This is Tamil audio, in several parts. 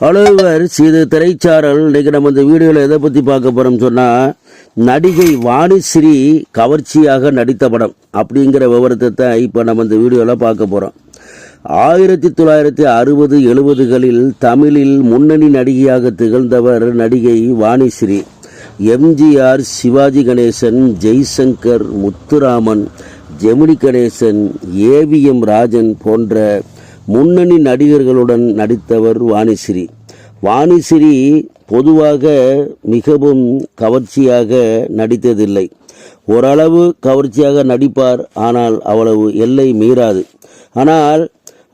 அலுவலர் இது திரைச்சாரல் இன்னைக்கு நம்ம இந்த வீடியோவில் எதை பற்றி பார்க்க போகிறோம்னு சொன்னால் நடிகை வாணிஸ்ரீ கவர்ச்சியாக நடித்த படம் அப்படிங்கிற விவரத்தை தான் இப்போ நம்ம இந்த வீடியோவில் பார்க்க போகிறோம் ஆயிரத்தி தொள்ளாயிரத்தி அறுபது எழுபதுகளில் தமிழில் முன்னணி நடிகையாக திகழ்ந்தவர் நடிகை வாணிஸ்ரீ. எம்ஜிஆர் சிவாஜி கணேசன் ஜெய்சங்கர் முத்துராமன் ஜெமினி கணேசன் ஏவிஎம் ராஜன் போன்ற முன்னணி நடிகர்களுடன் நடித்தவர் வாணிஸ்ரீ வாணிஸ்ரீ பொதுவாக மிகவும் கவர்ச்சியாக நடித்ததில்லை. ஓரளவு கவர்ச்சியாக நடிப்பார் ஆனால் அவ்வளவு எல்லை மீறாது. ஆனால்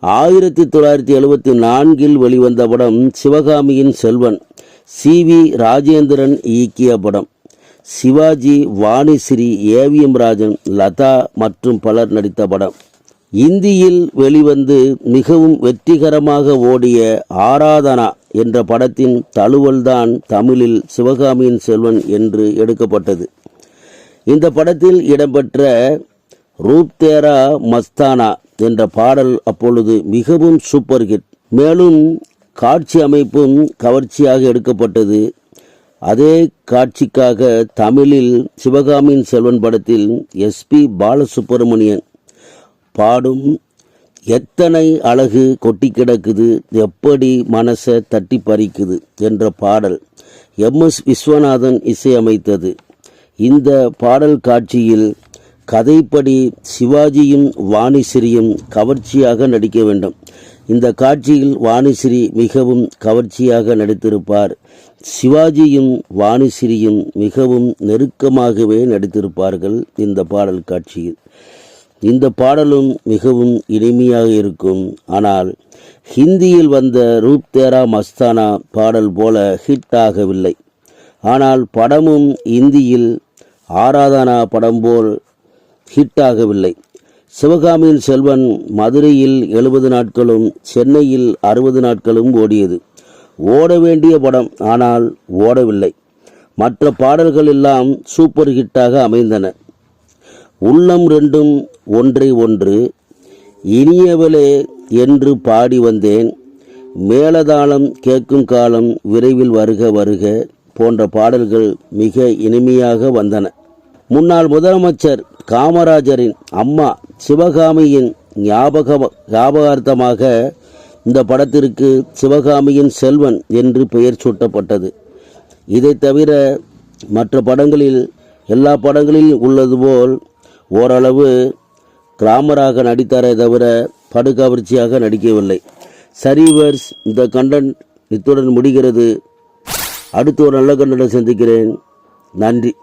ஆயிரத்தி தொள்ளாயிரத்தி எழுபத்தி நான்கில் வெளிவந்த படம் சிவகாமியின் செல்வன் சி வி ராஜேந்திரன் இயக்கிய படம். சிவாஜி வாணிஸ்ரீ ஏவிஎம் ராஜன் லதா மற்றும் பலர் நடித்த படம். இந்தியில் வெளிவந்து மிகவும் வெற்றிகரமாக ஓடிய ஆராதனா என்ற படத்தின் தழுவல்தான் தமிழில் சிவகாமியின் செல்வன் என்று எடுக்கப்பட்டது. இந்த படத்தில் இடம்பெற்ற ரூப் தேரா மஸ்தானா என்ற பாடல் அப்பொழுது மிகவும் சூப்பர் ஹிட். மேலும் காட்சி அமைப்பும் கவர்ச்சியாக எடுக்கப்பட்டது. அதே காட்சிக்காக தமிழில் சிவகாமியின் செல்வன் படத்தில் எஸ்பி பாலசுப்ரமணியன் பாடும். எத்தனை அழகு கொட்டி கிடக்குது எப்படி மனசை தட்டி பறிக்குது என்ற பாடல் எம் எஸ் விஸ்வநாதன் இசையமைத்தது. இந்த பாடல் காட்சியில் கதைப்படி சிவாஜியும் வாணிஸ்ரீயும் கவர்ச்சியாக நடிக்க வேண்டும். இந்த காட்சியில் வாணிஸ்ரீ மிகவும் கவர்ச்சியாக நடித்திருப்பார். சிவாஜியும் வாணிஸ்ரீயும் மிகவும் நெருக்கமாகவே நடித்திருப்பார்கள் இந்த பாடல் காட்சியில். இந்த பாடலும் மிகவும் இனிமையாக இருக்கும். ஆனால் ஹிந்தியில் வந்த ரூப் தேரா மஸ்தானா பாடல் போல ஹிட் ஆகவில்லை. ஆனால் படமும் இந்தியில் ஆராதனா படம் போல் ஹிட் ஆகவில்லை. சிவகாமியின் செல்வன் மதுரையில் எழுபது நாட்களும் சென்னையில் அறுபது நாட்களும் ஓடியது. ஓட வேண்டிய படம் ஆனால் ஓடவில்லை. மற்ற பாடல்கள் எல்லாம் சூப்பர் ஹிட்டாக அமைந்தன. உள்ளம் ரெண்டும் ஒன்றை ஒன்று இனியவளே என்று பாடி வந்தேன். மேலதாளம் கேட்கும் காலம் விரைவில் வருக வருக போன்ற பாடல்கள் மிக இனிமையாக வந்தன. முன்னாள் முதலமைச்சர் காமராஜரின் அம்மா சிவகாமியின் ஞாபக ஞாபகார்த்தமாக இந்த படத்திற்கு சிவகாமியின் செல்வன் என்று பெயர் சூட்டப்பட்டது. இதை தவிர மற்ற படங்களில் எல்லா படங்களிலும் உள்ளது போல் ஓரளவு கிராமராக நடித்தாரே தவிர படுகவர்ச்சியாக நடிக்கவில்லை. சரிவர்ஸ் இந்த கண்டன் இத்துடன் முடிகிறது. அடுத்து ஒரு நல்ல கண்டனை சந்திக்கிறேன். நன்றி.